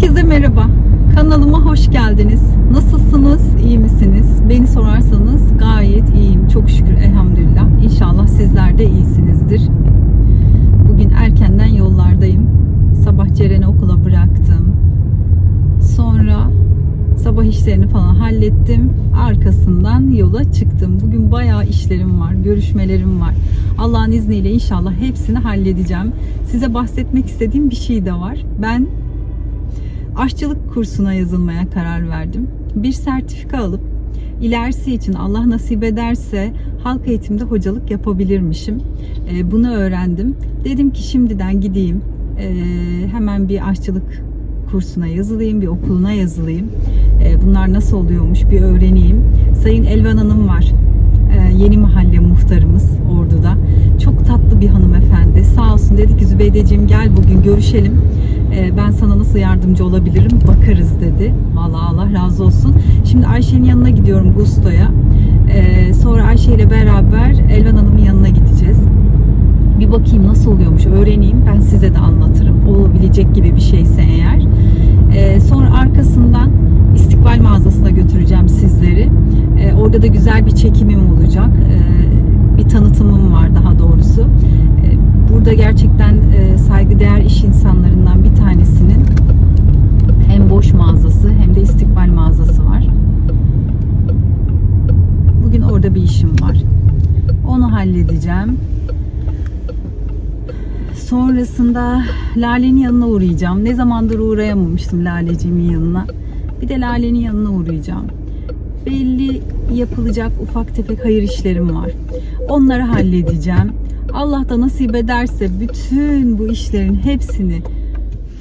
Herkese merhaba. Kanalıma hoş geldiniz. Nasılsınız? İyi misiniz? Beni sorarsanız gayet iyiyim. Çok şükür elhamdülillah. İnşallah sizler de iyisinizdir. Bugün erkenden yollardayım. Sabah Ceren'i okula bıraktım. Sonra sabah işlerini falan hallettim. Arkasından yola çıktım. Bugün bayağı işlerim var, görüşmelerim var. Allah'ın izniyle inşallah hepsini halledeceğim. Size bahsetmek istediğim bir şey de var. Ben aşçılık kursuna yazılmaya karar verdim. Bir sertifika alıp ilerisi için Allah nasip ederse halk eğitimde hocalık yapabilirmişim. Ee, bunu öğrendim. Dedim ki şimdiden gideyim. Ee, hemen bir aşçılık kursuna yazılayım, bir okuluna yazılayım. Ee, bunlar nasıl oluyormuş bir öğreneyim. Sayın Elvan Hanım var. Ee, yeni mahalle muhtarımız Ordu'da. Çok tatlı bir hanımefendi. Sağ olsun dedi ki Zübeydeciğim gel bugün görüşelim. Ee, ben sana nasıl yardımcı olabilirim bakarız dedi. Vallahi Allah razı olsun. Şimdi Ayşe'nin yanına gidiyorum Gusto'ya. Ee, sonra Ayşe ile beraber Elvan Hanım'ın yanına gideceğiz. Bir bakayım nasıl oluyormuş öğreneyim. Ben size de anlatırım. Olabilecek gibi bir şeyse eğer. Ee, sonra arkasından İstikbal mağazasına götüreceğim sizleri. Orada da güzel bir çekimim olacak. Bir tanıtımım var daha doğrusu. Burada gerçekten e, saygıdeğer iş insanlarından bir tanesinin hem boş mağazası hem de istikbal mağazası var. Bugün orada bir işim var. Onu halledeceğim. Sonrasında Lale'nin yanına uğrayacağım. Ne zamandır uğrayamamıştım Laleciğimin yanına. Bir de Lale'nin yanına uğrayacağım. Belli yapılacak ufak tefek hayır işlerim var. Onları halledeceğim. Allah da nasip ederse bütün bu işlerin hepsini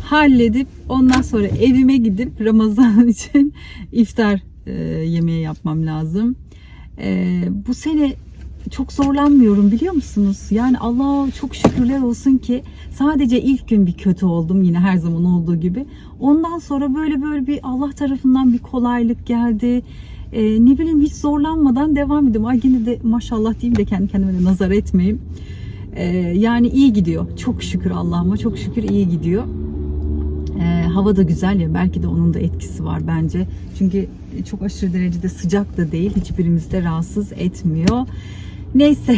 halledip ondan sonra evime gidip Ramazan için iftar e, yemeği yapmam lazım. E, bu sene çok zorlanmıyorum biliyor musunuz? Yani Allah çok şükürler olsun ki sadece ilk gün bir kötü oldum yine her zaman olduğu gibi. Ondan sonra böyle böyle bir Allah tarafından bir kolaylık geldi. Ee, ne bileyim hiç zorlanmadan devam ediyorum. Ay yine de maşallah diyeyim de kendi kendime de nazar etmeyeyim. Ee, yani iyi gidiyor. Çok şükür Allah'ıma çok şükür iyi gidiyor. Ee, hava da güzel ya belki de onun da etkisi var bence. Çünkü çok aşırı derecede sıcak da değil. Hiçbirimizi de rahatsız etmiyor. Neyse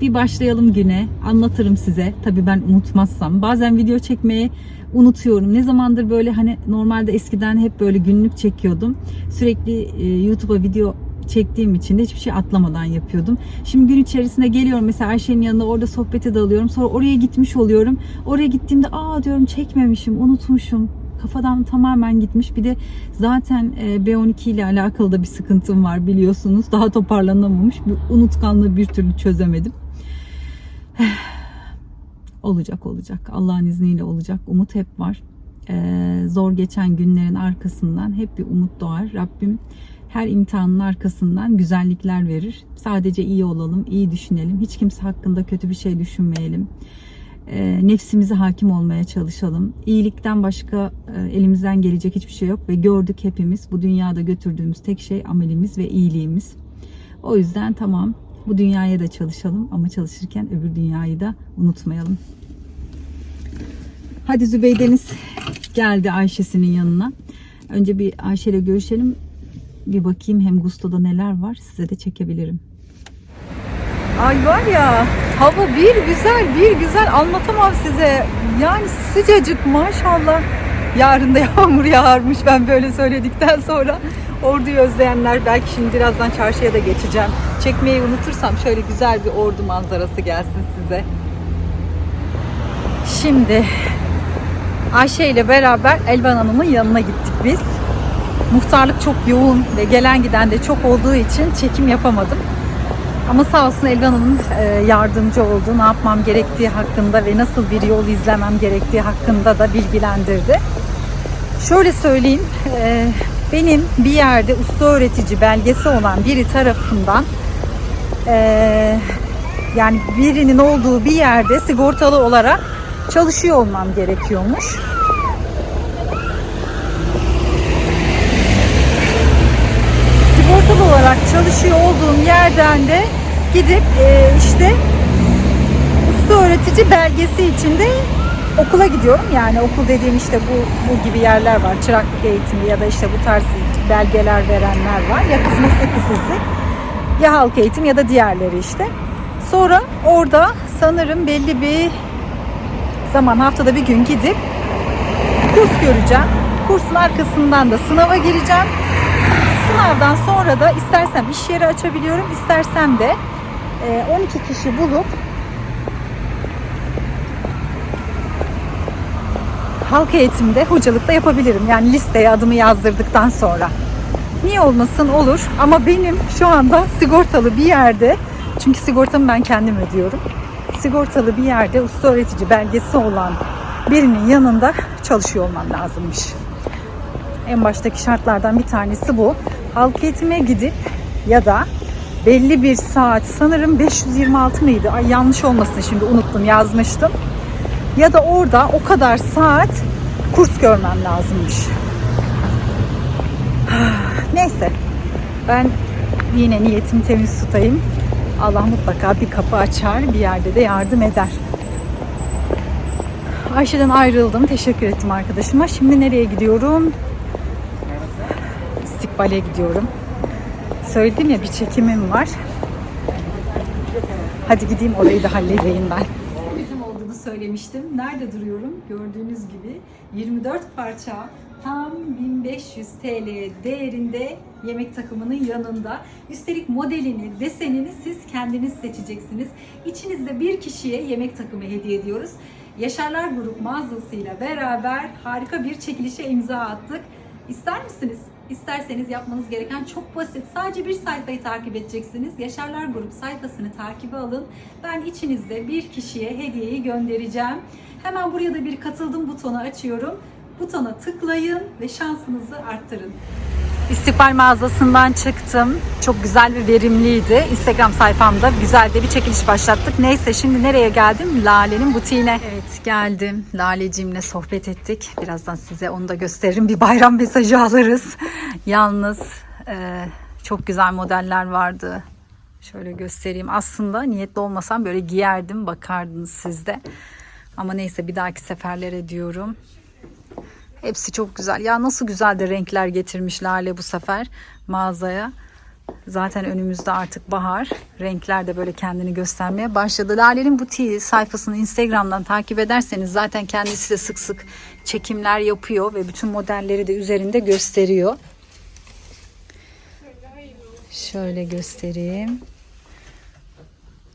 bir başlayalım güne. Anlatırım size. Tabii ben unutmazsam. Bazen video çekmeyi unutuyorum. Ne zamandır böyle hani normalde eskiden hep böyle günlük çekiyordum. Sürekli e, YouTube'a video çektiğim için de hiçbir şey atlamadan yapıyordum. Şimdi gün içerisinde geliyorum mesela Ayşe'nin yanına orada sohbete dalıyorum. Sonra oraya gitmiş oluyorum. Oraya gittiğimde aa diyorum çekmemişim, unutmuşum. Kafadan tamamen gitmiş. Bir de zaten e, B12 ile alakalı da bir sıkıntım var biliyorsunuz. Daha toparlanamamış. Bu unutkanlığı bir türlü çözemedim. olacak olacak. Allah'ın izniyle olacak. Umut hep var. Ee, zor geçen günlerin arkasından hep bir umut doğar. Rabbim her imtihanın arkasından güzellikler verir. Sadece iyi olalım, iyi düşünelim. Hiç kimse hakkında kötü bir şey düşünmeyelim. E, nefsimize hakim olmaya çalışalım. İyilikten başka e, elimizden gelecek hiçbir şey yok ve gördük hepimiz bu dünyada götürdüğümüz tek şey amelimiz ve iyiliğimiz. O yüzden tamam bu dünyaya da çalışalım ama çalışırken öbür dünyayı da unutmayalım. Hadi Zübeydeniz geldi Ayşe'sinin yanına. Önce bir Ayşe ile görüşelim. Bir bakayım hem Gusto'da neler var size de çekebilirim. Ay var ya hava bir güzel bir güzel anlatamam size. Yani sıcacık maşallah. Yarın da yağmur yağarmış ben böyle söyledikten sonra. Orduyu özleyenler belki şimdi birazdan çarşıya da geçeceğim. Çekmeyi unutursam şöyle güzel bir ordu manzarası gelsin size. Şimdi Ayşe ile beraber Elvan Hanım'ın yanına gittik biz. Muhtarlık çok yoğun ve gelen giden de çok olduğu için çekim yapamadım. Ama sağ olsun Elvan Hanım e, yardımcı oldu. Ne yapmam gerektiği hakkında ve nasıl bir yol izlemem gerektiği hakkında da bilgilendirdi. Şöyle söyleyeyim, e, benim bir yerde usta öğretici belgesi olan biri tarafından e, yani birinin olduğu bir yerde sigortalı olarak çalışıyor olmam gerekiyormuş. sigortalı olarak çalışıyor olduğum yerden de gidip e, işte usta öğretici belgesi içinde okula gidiyorum. Yani okul dediğim işte bu, bu gibi yerler var. Çıraklık eğitimi ya da işte bu tarz belgeler verenler var. Ya kız meslek lisesi ya halk eğitim ya da diğerleri işte. Sonra orada sanırım belli bir zaman haftada bir gün gidip kurs göreceğim. Kursun arkasından da sınava gireceğim. Sınavdan sonra da istersem iş yeri açabiliyorum, istersem de e, 12 kişi bulup halk eğitimde hocalıkta yapabilirim. Yani listeye adımı yazdırdıktan sonra. Niye olmasın olur ama benim şu anda sigortalı bir yerde çünkü sigortamı ben kendim ödüyorum. Sigortalı bir yerde usta öğretici belgesi olan birinin yanında çalışıyor olmam lazımmış. En baştaki şartlardan bir tanesi bu. Halk eğitime gidip ya da belli bir saat sanırım 526 mıydı? Ay yanlış olmasın şimdi unuttum yazmıştım. Ya da orada o kadar saat kurs görmem lazımmış. Neyse ben yine niyetimi temiz tutayım. Allah mutlaka bir kapı açar, bir yerde de yardım eder. Ayşe'den ayrıldım. Teşekkür ettim arkadaşıma. Şimdi nereye gidiyorum? İstikbal'e gidiyorum. Söyledim ya bir çekimim var. Hadi gideyim orayı da halledeyim ben. Bizim olduğunu söylemiştim. Nerede duruyorum? Gördüğünüz gibi 24 parça tam 1500 TL değerinde yemek takımının yanında. Üstelik modelini, desenini siz kendiniz seçeceksiniz. İçinizde bir kişiye yemek takımı hediye ediyoruz. Yaşarlar Grup mağazasıyla beraber harika bir çekilişe imza attık. İster misiniz? İsterseniz yapmanız gereken çok basit. Sadece bir sayfayı takip edeceksiniz. Yaşarlar Grup sayfasını takibe alın. Ben içinizde bir kişiye hediyeyi göndereceğim. Hemen buraya da bir katıldım butonu açıyorum. Butona tıklayın ve şansınızı arttırın. İstikbal mağazasından çıktım. Çok güzel ve verimliydi. Instagram sayfamda güzel de bir çekiliş başlattık. Neyse şimdi nereye geldim? Lale'nin butiğine. Evet geldim. Laleciğimle sohbet ettik. Birazdan size onu da gösteririm. Bir bayram mesajı alırız. Yalnız e, çok güzel modeller vardı. Şöyle göstereyim. Aslında niyetli olmasam böyle giyerdim. Bakardınız siz de. Ama neyse bir dahaki seferlere diyorum. Hepsi çok güzel. Ya nasıl güzel de renkler getirmiş Lale bu sefer mağazaya. Zaten önümüzde artık bahar. Renkler de böyle kendini göstermeye başladı. Lale'nin butiği sayfasını Instagram'dan takip ederseniz zaten kendisi de sık sık çekimler yapıyor ve bütün modelleri de üzerinde gösteriyor. Şöyle göstereyim.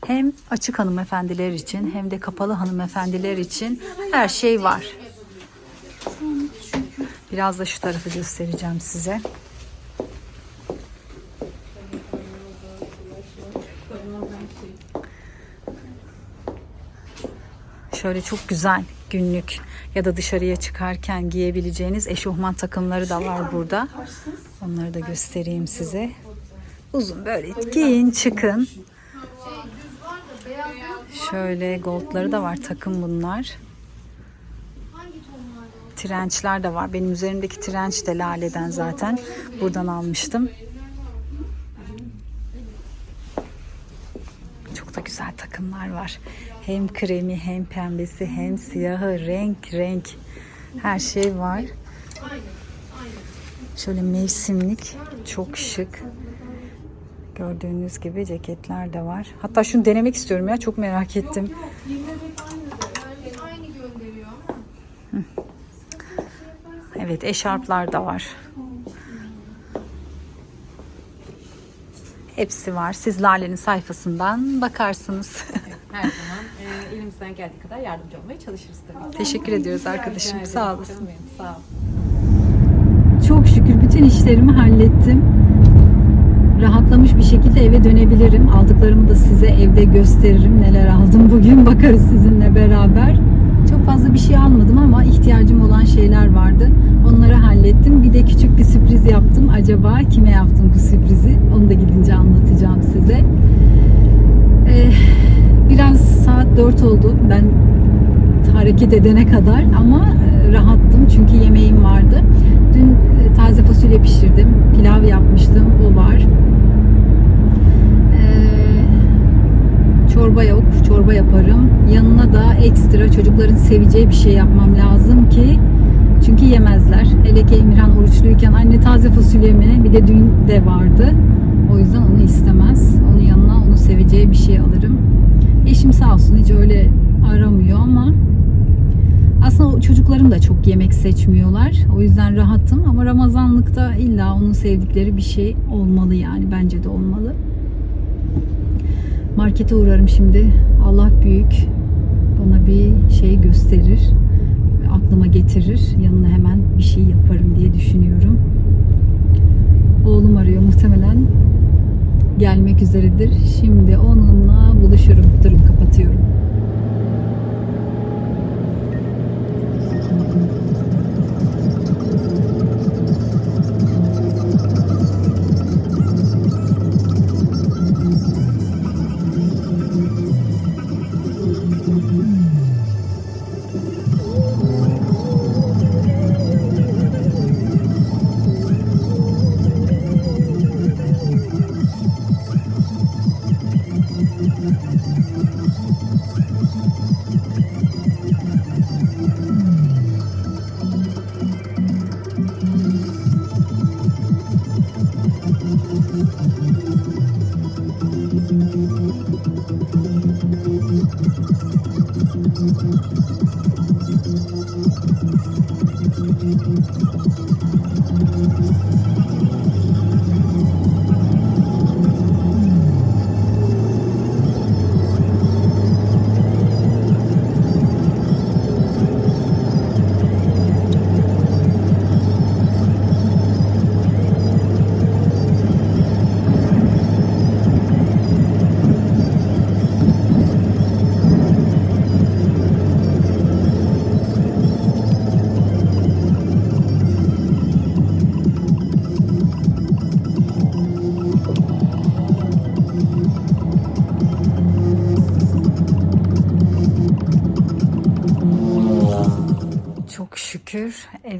Hem açık hanımefendiler için hem de kapalı hanımefendiler için her şey var. Biraz da şu tarafı göstereceğim size. Şöyle çok güzel günlük ya da dışarıya çıkarken giyebileceğiniz eşofman takımları da var burada. Onları da göstereyim size. Uzun böyle giyin çıkın. Şöyle goldları da var takım bunlar trençler de var. Benim üzerimdeki trenç de laleden zaten. Buradan almıştım. Çok da güzel takımlar var. Hem kremi hem pembesi hem siyahı renk renk her şey var. Şöyle mevsimlik çok şık. Gördüğünüz gibi ceketler de var. Hatta şunu denemek istiyorum ya çok merak ettim. Evet eşarplar da var. Hepsi var. Siz Lale'nin sayfasından bakarsınız. Her zaman e, elimizden geldiği kadar yardımcı olmaya çalışırız tabii. Teşekkür ediyoruz arkadaşım. Rica Sağ olasın. Benim, Sağ ol. Çok şükür bütün işlerimi hallettim. Rahatlamış bir şekilde eve dönebilirim. Aldıklarımı da size evde gösteririm. Neler aldım bugün bakarız sizinle beraber. Fazla bir şey almadım ama ihtiyacım olan şeyler vardı. Onları hallettim. Bir de küçük bir sürpriz yaptım. Acaba kime yaptım bu sürprizi? Onu da gidince anlatacağım size. Ee, biraz saat 4 oldu. Ben hareket edene kadar ama e, rahattım Çorba yaparım. Yanına da ekstra çocukların seveceği bir şey yapmam lazım ki çünkü yemezler. Hele ki Emirhan oruçluyken anne taze fasulye mi? Bir de dün de vardı. O yüzden onu istemez. Onun yanına onu seveceği bir şey alırım. Eşim sağ olsun hiç öyle aramıyor ama aslında çocuklarım da çok yemek seçmiyorlar. O yüzden rahatım ama Ramazanlıkta illa onun sevdikleri bir şey olmalı yani bence de olmalı. Markete uğrarım şimdi. Allah büyük. Bana bir şey gösterir. Aklıma getirir. Yanına hemen bir şey yaparım diye düşünüyorum. Oğlum arıyor muhtemelen. Gelmek üzeredir. Şimdi onunla buluşurum. Durun kapatıyorum.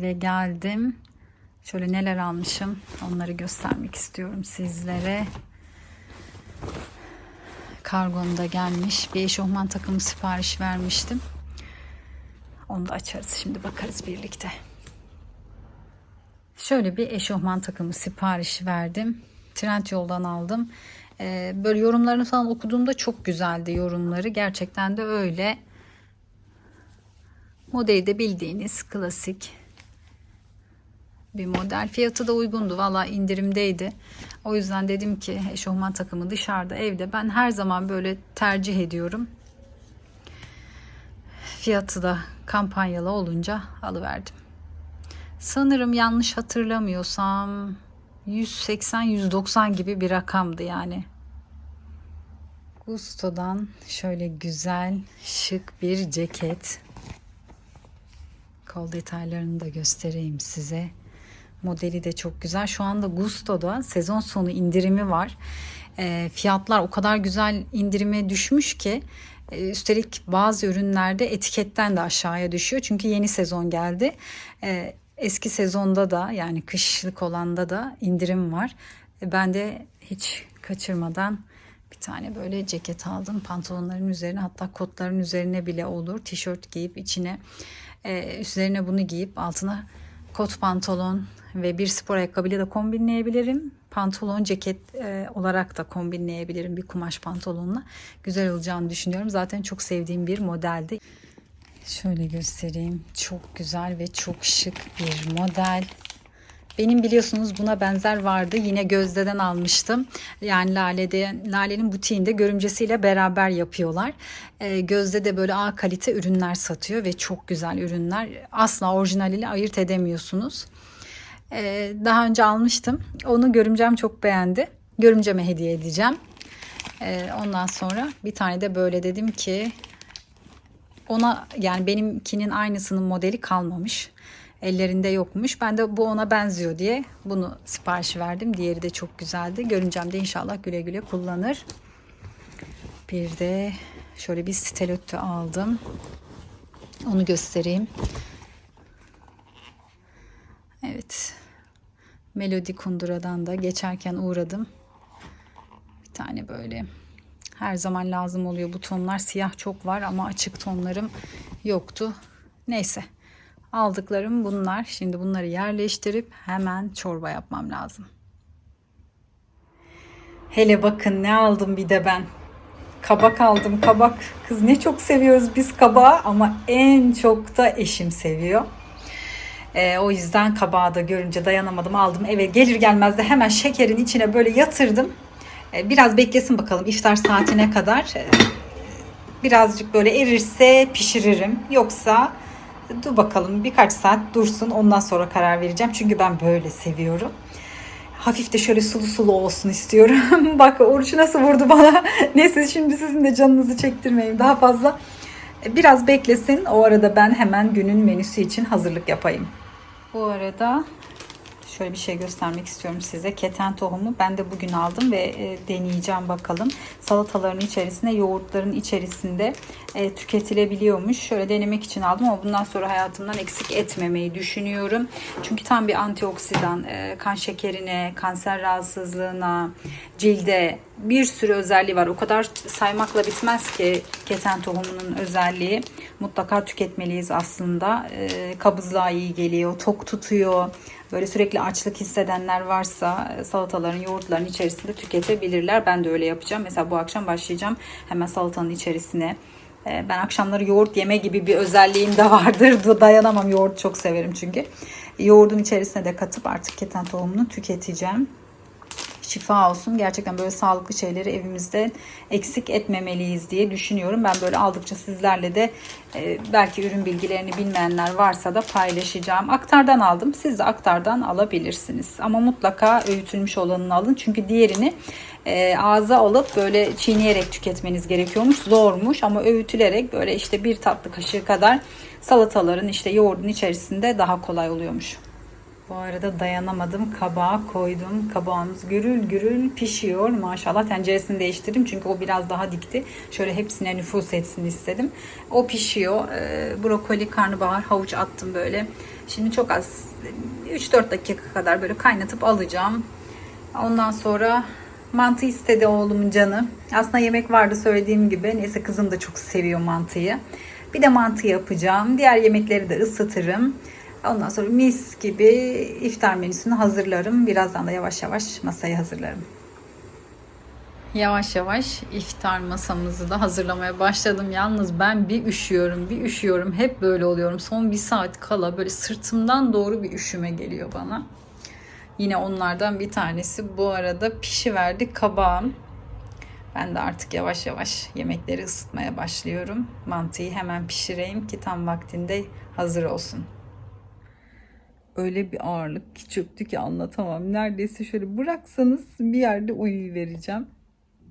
Eve geldim. Şöyle neler almışım onları göstermek istiyorum sizlere. Kargomda gelmiş bir eşofman takımı sipariş vermiştim. Onu da açarız şimdi bakarız birlikte. Şöyle bir eşofman takımı sipariş verdim. Trend yoldan aldım. Ee, böyle yorumlarını falan okuduğumda çok güzeldi yorumları. Gerçekten de öyle. Modeli de bildiğiniz klasik bir model. Fiyatı da uygundu. Valla indirimdeydi. O yüzden dedim ki eşofman takımı dışarıda evde ben her zaman böyle tercih ediyorum. Fiyatı da kampanyalı olunca alıverdim. Sanırım yanlış hatırlamıyorsam 180-190 gibi bir rakamdı yani. Gusto'dan şöyle güzel şık bir ceket. Kol detaylarını da göstereyim size. Modeli de çok güzel. Şu anda Gusto'da sezon sonu indirimi var. E, fiyatlar o kadar güzel indirime düşmüş ki e, üstelik bazı ürünlerde etiketten de aşağıya düşüyor. Çünkü yeni sezon geldi. E, eski sezonda da yani kışlık olanda da indirim var. E, ben de hiç kaçırmadan bir tane böyle ceket aldım. Pantolonların üzerine hatta kotların üzerine bile olur. Tişört giyip içine ee, üzerine bunu giyip altına kot pantolon ve bir spor ayakkabıyla da kombinleyebilirim. Pantolon ceket e, olarak da kombinleyebilirim bir kumaş pantolonla. Güzel olacağını düşünüyorum. Zaten çok sevdiğim bir modeldi. Şöyle göstereyim. Çok güzel ve çok şık bir model. Benim biliyorsunuz buna benzer vardı. Yine Gözde'den almıştım. Yani Lale'de, Lale'nin butiğinde görümcesiyle beraber yapıyorlar. Ee, Gözde de böyle A kalite ürünler satıyor ve çok güzel ürünler. Asla orijinaliyle ayırt edemiyorsunuz. Ee, daha önce almıştım. Onu görümcem çok beğendi. Görümceme hediye edeceğim. Ee, ondan sonra bir tane de böyle dedim ki ona yani benimkinin aynısının modeli kalmamış ellerinde yokmuş. Ben de bu ona benziyor diye bunu sipariş verdim. Diğeri de çok güzeldi. Görüncem de inşallah güle güle kullanır. Bir de şöyle bir stiletto aldım. Onu göstereyim. Evet. Melodi Kundura'dan da geçerken uğradım. Bir tane böyle Her zaman lazım oluyor bu tonlar. Siyah çok var ama açık tonlarım yoktu. Neyse. Aldıklarım bunlar. Şimdi bunları yerleştirip hemen çorba yapmam lazım. Hele bakın ne aldım bir de ben. Kabak aldım kabak. Kız ne çok seviyoruz biz kabağı ama en çok da eşim seviyor. Ee, o yüzden kabağı da görünce dayanamadım aldım eve gelir gelmez de hemen şekerin içine böyle yatırdım. Ee, biraz beklesin bakalım iftar saatine kadar. Ee, birazcık böyle erirse pişiririm. Yoksa dur bakalım birkaç saat dursun ondan sonra karar vereceğim. Çünkü ben böyle seviyorum. Hafif de şöyle sulu sulu olsun istiyorum. Bak oruç nasıl vurdu bana. Neyse şimdi sizin de canınızı çektirmeyeyim daha fazla. Biraz beklesin. O arada ben hemen günün menüsü için hazırlık yapayım. Bu arada şöyle bir şey göstermek istiyorum size. Keten tohumu ben de bugün aldım ve e, deneyeceğim bakalım. Salataların içerisinde, yoğurtların içerisinde e, tüketilebiliyormuş. Şöyle denemek için aldım ama bundan sonra hayatımdan eksik etmemeyi düşünüyorum. Çünkü tam bir antioksidan, e, kan şekerine, kanser rahatsızlığına, cilde bir sürü özelliği var. O kadar saymakla bitmez ki keten tohumunun özelliği. Mutlaka tüketmeliyiz aslında. E, kabızlığa iyi geliyor, tok tutuyor. Böyle sürekli açlık hissedenler varsa e, salataların, yoğurtların içerisinde tüketebilirler. Ben de öyle yapacağım. Mesela bu akşam başlayacağım hemen salatanın içerisine. e, Ben akşamları yoğurt yeme gibi bir özelliğim de vardır. Dayanamam yoğurt çok severim çünkü. Yoğurdun içerisine de katıp artık keten tohumunu tüketeceğim şifa olsun. Gerçekten böyle sağlıklı şeyleri evimizde eksik etmemeliyiz diye düşünüyorum. Ben böyle aldıkça sizlerle de e, belki ürün bilgilerini bilmeyenler varsa da paylaşacağım. Aktardan aldım. Siz de aktardan alabilirsiniz. Ama mutlaka öğütülmüş olanını alın. Çünkü diğerini e, ağza alıp böyle çiğneyerek tüketmeniz gerekiyormuş. Zormuş ama öğütülerek böyle işte bir tatlı kaşığı kadar salataların işte yoğurdun içerisinde daha kolay oluyormuş. Bu arada dayanamadım. Kabağa koydum. Kabağımız gürül gürül pişiyor. Maşallah tenceresini değiştirdim. Çünkü o biraz daha dikti. Şöyle hepsine nüfus etsin istedim. O pişiyor. Ee, brokoli, karnabahar, havuç attım böyle. Şimdi çok az 3-4 dakika kadar böyle kaynatıp alacağım. Ondan sonra mantı istedi oğlumun canı. Aslında yemek vardı söylediğim gibi. Neyse kızım da çok seviyor mantıyı. Bir de mantı yapacağım. Diğer yemekleri de ısıtırım. Ondan sonra mis gibi iftar menüsünü hazırlarım. Birazdan da yavaş yavaş masayı hazırlarım. Yavaş yavaş iftar masamızı da hazırlamaya başladım. Yalnız ben bir üşüyorum, bir üşüyorum. Hep böyle oluyorum. Son bir saat kala böyle sırtımdan doğru bir üşüme geliyor bana. Yine onlardan bir tanesi. Bu arada pişiverdi kabağım. Ben de artık yavaş yavaş yemekleri ısıtmaya başlıyorum. Mantıyı hemen pişireyim ki tam vaktinde hazır olsun öyle bir ağırlık ki çöktü ki anlatamam. Neredeyse şöyle bıraksanız bir yerde uyuvereceğim.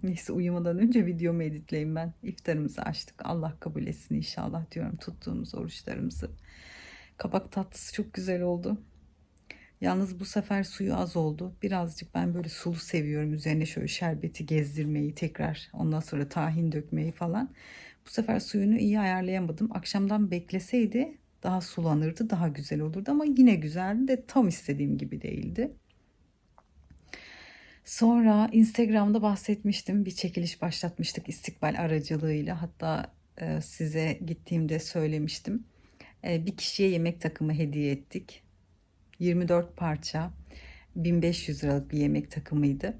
Neyse uyumadan önce videomu editleyeyim ben. İftarımızı açtık. Allah kabul etsin inşallah diyorum tuttuğumuz oruçlarımızı. Kabak tatlısı çok güzel oldu. Yalnız bu sefer suyu az oldu. Birazcık ben böyle sulu seviyorum. Üzerine şöyle şerbeti gezdirmeyi tekrar. Ondan sonra tahin dökmeyi falan. Bu sefer suyunu iyi ayarlayamadım. Akşamdan bekleseydi daha sulanırdı, daha güzel olurdu ama yine güzeldi de tam istediğim gibi değildi. Sonra Instagram'da bahsetmiştim. Bir çekiliş başlatmıştık istikbal aracılığıyla. Hatta e, size gittiğimde söylemiştim. E, bir kişiye yemek takımı hediye ettik. 24 parça 1500 liralık bir yemek takımıydı.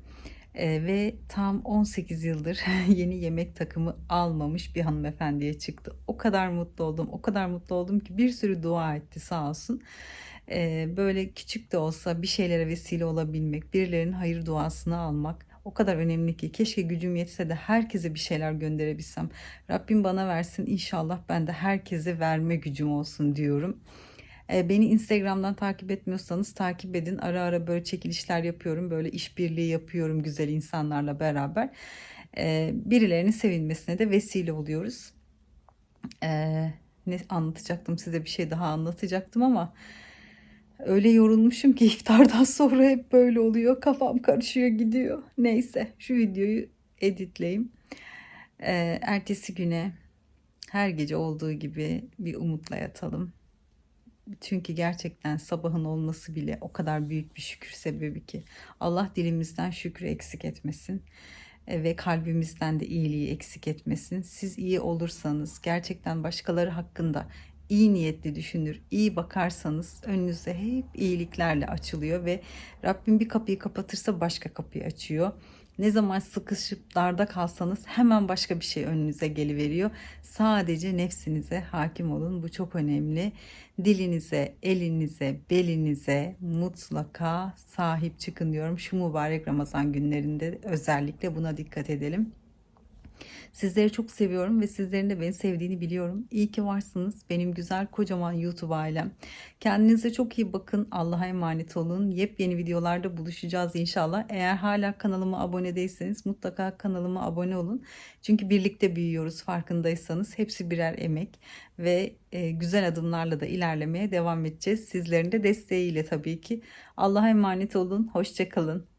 Ee, ve tam 18 yıldır yeni yemek takımı almamış bir hanımefendiye çıktı. O kadar mutlu oldum, o kadar mutlu oldum ki bir sürü dua etti sağ olsun. Ee, böyle küçük de olsa bir şeylere vesile olabilmek, birilerinin hayır duasını almak o kadar önemli ki keşke gücüm yetse de herkese bir şeyler gönderebilsem. Rabbim bana versin inşallah ben de herkese verme gücüm olsun diyorum. Ee, beni Instagram'dan takip etmiyorsanız takip edin. Ara ara böyle çekilişler yapıyorum. Böyle işbirliği yapıyorum güzel insanlarla beraber. Ee, birilerinin sevinmesine de vesile oluyoruz. Ee, ne anlatacaktım size bir şey daha anlatacaktım ama öyle yorulmuşum ki iftardan sonra hep böyle oluyor. Kafam karışıyor gidiyor. Neyse şu videoyu editleyeyim. ertesi güne her gece olduğu gibi bir umutla yatalım. Çünkü gerçekten sabahın olması bile o kadar büyük bir şükür sebebi ki. Allah dilimizden şükrü eksik etmesin. e, ve kalbimizden de iyiliği eksik etmesin. Siz iyi olursanız gerçekten başkaları hakkında iyi niyetli düşünür, iyi bakarsanız önünüze hep iyiliklerle açılıyor ve Rabbim bir kapıyı kapatırsa başka kapıyı açıyor. Ne zaman sıkışıp darda kalsanız hemen başka bir şey önünüze geliveriyor. Sadece nefsinize hakim olun. Bu çok önemli. Dilinize, elinize, belinize mutlaka sahip çıkın diyorum. Şu mübarek Ramazan günlerinde özellikle buna dikkat edelim. Sizleri çok seviyorum ve sizlerin de beni sevdiğini biliyorum. İyi ki varsınız. Benim güzel kocaman YouTube ailem. Kendinize çok iyi bakın. Allah'a emanet olun. Yepyeni videolarda buluşacağız inşallah. Eğer hala kanalıma abone değilseniz mutlaka kanalıma abone olun. Çünkü birlikte büyüyoruz farkındaysanız. Hepsi birer emek ve e, güzel adımlarla da ilerlemeye devam edeceğiz. Sizlerin de desteğiyle tabii ki. Allah'a emanet olun. Hoşçakalın.